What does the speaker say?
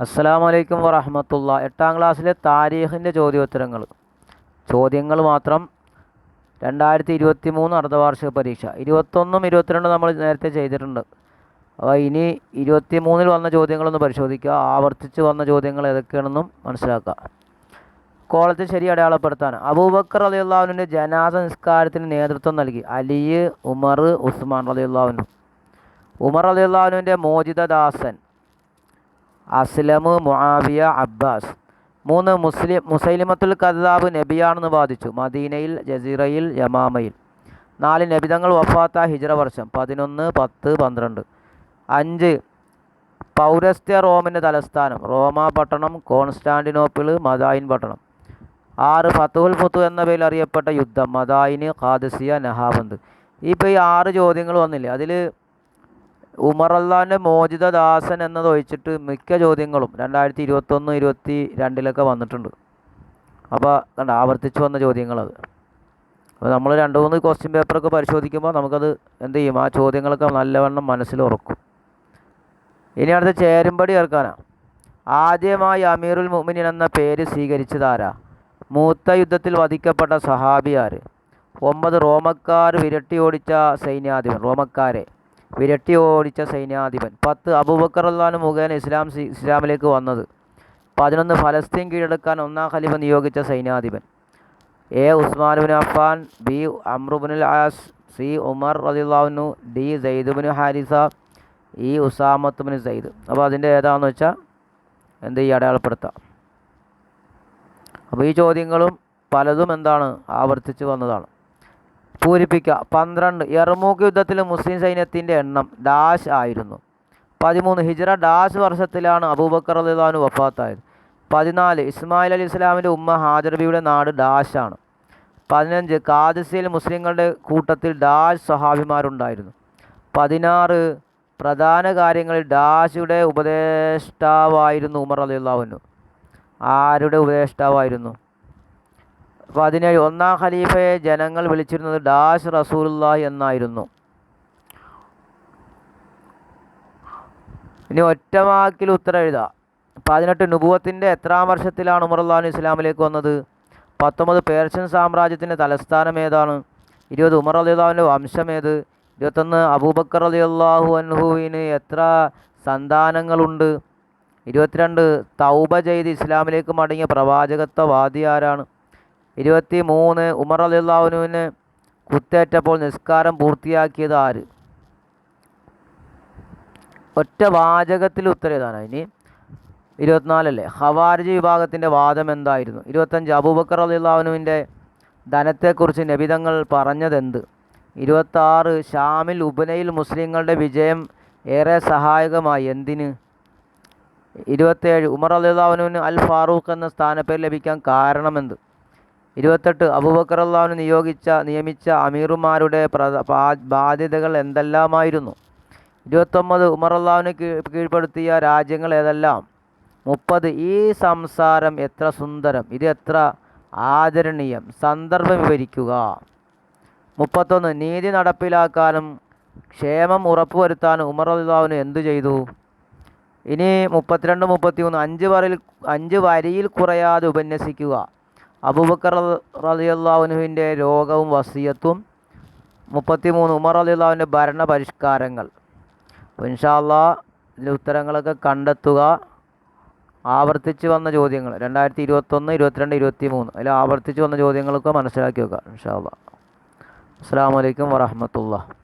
അസ്സലാമു അലൈക്കും വറഹമത്തുള്ള എട്ടാം ക്ലാസ്സിലെ താരീഖിന്റെ ചോദ്യോത്തരങ്ങൾ. ചോദ്യങ്ങൾ മാത്രം രണ്ടായിരത്തി ഇരുപത്തി മൂന്ന് അർദ്ധവാർഷിക പരീക്ഷ. ഇരുപത്തൊന്നും ഇരുപത്തിരണ്ടും നമ്മൾ നേരത്തെ ചെയ്തിട്ടുണ്ട്. അപ്പോൾ ഇനി ഇരുപത്തി മൂന്നിൽ വന്ന ചോദ്യങ്ങളൊന്ന് പരിശോധിക്കുക. ആവർത്തിച്ച് വന്ന ചോദ്യങ്ങൾ ഏതൊക്കെയാണെന്നും മനസ്സിലാക്കുക. കോളത്തിൽ ശരി അടയാളപ്പെടുത്താൻ. അബൂബക്കർ അലിയുള്ളാവിന്റെ ജനാസ നിസ്കാരത്തിന് നേതൃത്വം നൽകി. അലി ഉമർ ഉസ്മാൻ അലിയുള്ളാവിനും ഉമർ അലിയുള്ളാവിന്റെ മോചിതദാസൻ. Aslam Muawiya Abbas. മൂന്ന് മുസ്ലിം മുസൈലിമത്തുൽ കദാബ് നബിയാണെന്ന് വാദിച്ചു. മദീനയിൽ ജസീറയിൽ യമാമയിൽ. നാല് നബിതങ്ങൾ വഫാത്ത ഹിജ്ര വർഷം. പതിനൊന്ന് പത്ത് പന്ത്രണ്ട്. അഞ്ച് പൗരസ്ത്യ റോമിന്റെ തലസ്ഥാനം. റോമ പട്ടണം കോൺസ്റ്റാന്റിനോപ്പിൾ മദായിൻ പട്ടണം. ആറ് ഫത്തുൽ ഫുത്തു എന്ന പേരിൽ അറിയപ്പെട്ട യുദ്ധം. മദായിന് ഖാദസിയ നഹാബന്ത് ഇപ്പോൾ ഈ ആറ് ചോദ്യങ്ങൾ വന്നില്ലേ? അതിൽ ഉമർ അള്ളാന്റെ മോചിത ദാസൻ എന്നത് ഒഴിച്ചിട്ട് മിക്ക ചോദ്യങ്ങളും രണ്ടായിരത്തി ഇരുപത്തൊന്ന് ഇരുപത്തി രണ്ടിലൊക്കെ വന്നിട്ടുണ്ട്. അപ്പോൾ കണ്ട ആവർത്തിച്ച് വന്ന ചോദ്യങ്ങളത്. അപ്പോൾ നമ്മൾ രണ്ട് മൂന്ന് ക്വസ്റ്റ്യൻ പേപ്പറൊക്കെ പരിശോധിക്കുമ്പോൾ നമുക്കത് എന്ത് ചെയ്യും? ആ ചോദ്യങ്ങളൊക്കെ നല്ലവണ്ണം മനസ്സിൽ ഉറക്കും. ഇനി അടുത്ത ചേരുംപടി ചേർക്കാനാണ് ആദ്യമായി അമീറുൽ മുഅ്മിനീൻ എന്ന പേര് സ്വീകരിച്ചതാരാ? മൂത്ത യുദ്ധത്തിൽ വധിക്കപ്പെട്ട സഹാബിയാർ ഒമ്പത് റോമക്കാർ വിരട്ടി ഓടിച്ച സൈന്യാധിപൻ റോമക്കാരെ. വിരട്ടി ഓടിച്ച സൈന്യാധിപൻ. പത്ത് അബൂബക്കർ അള്ളഹാന് മുഖേന ഇസ്ലാം ഇസ്ലാമിലേക്ക് വന്നത്. പതിനൊന്ന് ഫലസ്തീൻ കീഴടക്കാൻ ഒന്നാം ഖലീഫ നിയോഗിച്ച സൈന്യാധിപൻ. എ ഉസ്മാനുബിൻ അഫാൻ ബി അമ്രുബിനുൽ ആസ് സി ഉമർ റദിള്ളാഹുനു ഡി സെയ്ദുബിന് ഹാരിസ ഇ ഉസാമത്തുബിന് സെയ്ദ് അപ്പോൾ അതിന്റെ ഏതാണെന്ന് വെച്ചാൽ എന്ത് ഈ അടയാളപ്പെടുത്താം. അപ്പോൾ ഈ ചോദ്യങ്ങളും പലതും എന്താണ്? ആവർത്തിച്ച് വന്നതാണ്. പൂരിപ്പിക്കുക. പന്ത്രണ്ട് എറുമൂക്ക് യുദ്ധത്തിൽ മുസ്ലിം സൈന്യത്തിന്റെ എണ്ണം ഡാഷ് ആയിരുന്നു. പതിമൂന്ന് ഹിജറ ഡാഷ് വർഷത്തിലാണ് അബൂബക്കർ അലിദാനു വഫാത്തായത്. പതിനാല് ഇസ്മായിൽ അലി ഇസ്ലാമിന്റെ ഉമ്മ ഹാജർബിയുടെ നാട് ഡാഷാണ് പതിനഞ്ച് കാദിസയിൽ മുസ്ലിങ്ങളുടെ കൂട്ടത്തിൽ ഡാഷ് സഹാബിമാരുണ്ടായിരുന്നു പതിനാറ് പ്രധാന കാര്യങ്ങളിൽ ഡാഷിയുടെ ഉപദേഷ്ടാവായിരുന്നു ഉമർ അലി അള്ളാഹുനു ആരുടെ ഉപദേഷ്ടാവായിരുന്നു? പതിനേഴ് ഒന്നാം ഖലീഫയെ ജനങ്ങൾ വിളിച്ചിരുന്നത് ഡാഷ് റസൂലുല്ലാഹി എന്നായിരുന്നു. ഇനി ഒറ്റവാക്കിൽ ഉത്തരം എഴുതാം. പതിനെട്ട് നുബുവത്തിന്റെ എത്രാം വർഷത്തിലാണ് അള്ളാഹു ഇസ്ലാമിലേക്ക് വന്നത്? പത്തൊമ്പത് പേർഷ്യൻ സാമ്രാജ്യത്തിന്റെ തലസ്ഥാനം ഏതാണ്? ഇരുപത് ഉമർ അലിയുല്ലാവിന്റെ വംശം ഏത്? ഇരുപത്തൊന്ന് അബൂബക്കർ അലി അള്ളാഹു അൻഹുവിന് എത്ര സന്താനങ്ങളുണ്ട്? ഇരുപത്തിരണ്ട് തൗബ ചെയ്ത് ഇസ്ലാമിലേക്ക് മടങ്ങിയ പ്രവാചകത്വവാദി ആരാണ്? ഇരുപത്തി മൂന്ന് ഉമർ അലിള്ളാഹുനുവിന് കുത്തേറ്റപ്പോൾ നിസ്കാരം പൂർത്തിയാക്കിയത് ആര്? ഒറ്റ വാചകത്തിൽ ഉത്തരവിതാണ് ഇനി? ഇരുപത്തിനാലല്ലേ? ഹവാരിജ് വിഭാഗത്തിന്റെ വാദം എന്തായിരുന്നു? ഇരുപത്തഞ്ച് അബൂബക്കർ അലിള്ളാഹുനുവിന്റെ ധനത്തെക്കുറിച്ച് നബിതങ്ങൾ പറഞ്ഞതെന്ത്? ഇരുപത്താറ് ഷാമിൽ ഉബനയിൽ മുസ്ലിങ്ങളുടെ വിജയം ഏറെ സഹായകമായി എന്തിന്? ഇരുപത്തേഴ് ഉമർ അലിള്ളാഹുനുവിന് അൽ ഫാറൂഖ് എന്ന സ്ഥാനപ്പേര് ലഭിക്കാൻ കാരണമെന്ത്? ഇരുപത്തെട്ട് അബൂബക്കർ നിയോഗിച്ച നിയമിച്ച അമീറുമാരുടെ ബാധ്യതകൾ എന്തെല്ലാമായിരുന്നു? ഇരുപത്തൊമ്പത് ഉമർ അള്ളാഹുവിനെ കീഴ്പ്പെടുത്തിയ രാജ്യങ്ങൾ ഏതെല്ലാം? മുപ്പത് ഈ സംസാരം എത്ര സുന്ദരം ഇത് എത്ര ആദരണീയം സന്ദർഭം വിവരിക്കുക. മുപ്പത്തൊന്ന് നീതി നടപ്പിലാക്കാനും ക്ഷേമം ഉറപ്പുവരുത്താനും ഉമർ അള്ളാഹുവിന് എന്തു ചെയ്തു? ഇനി മുപ്പത്തിരണ്ട് മുപ്പത്തിമൂന്ന് അഞ്ച് വരയിൽ അഞ്ച് വരിയിൽ കുറയാതെ ഉപന്യസിക്കുക. അബൂബക്കർ റലിയുള്ളാഹുനുവിന്റെ രോഗവും വസീയത്തും. മുപ്പത്തിമൂന്ന് ഉമർ അലിയുള്ളാഹുവിന്റെ ഭരണ പരിഷ്കാരങ്ങൾ ഇൻഷാല്ലാ ഇതിന്റെ ഉത്തരങ്ങളൊക്കെ കണ്ടെത്തുക. ആവർത്തിച്ച് വന്ന ചോദ്യങ്ങൾ. രണ്ടായിരത്തി ഇരുപത്തൊന്ന് ഇരുപത്തിരണ്ട് ഇരുപത്തി മൂന്ന് അതിൽ ആവർത്തിച്ച് വന്ന ചോദ്യങ്ങളൊക്കെ മനസ്സിലാക്കി വെക്കുക ഇൻഷാല്ലാ അസ്സാം വലൈക്കും വറഹമത്തുള്ള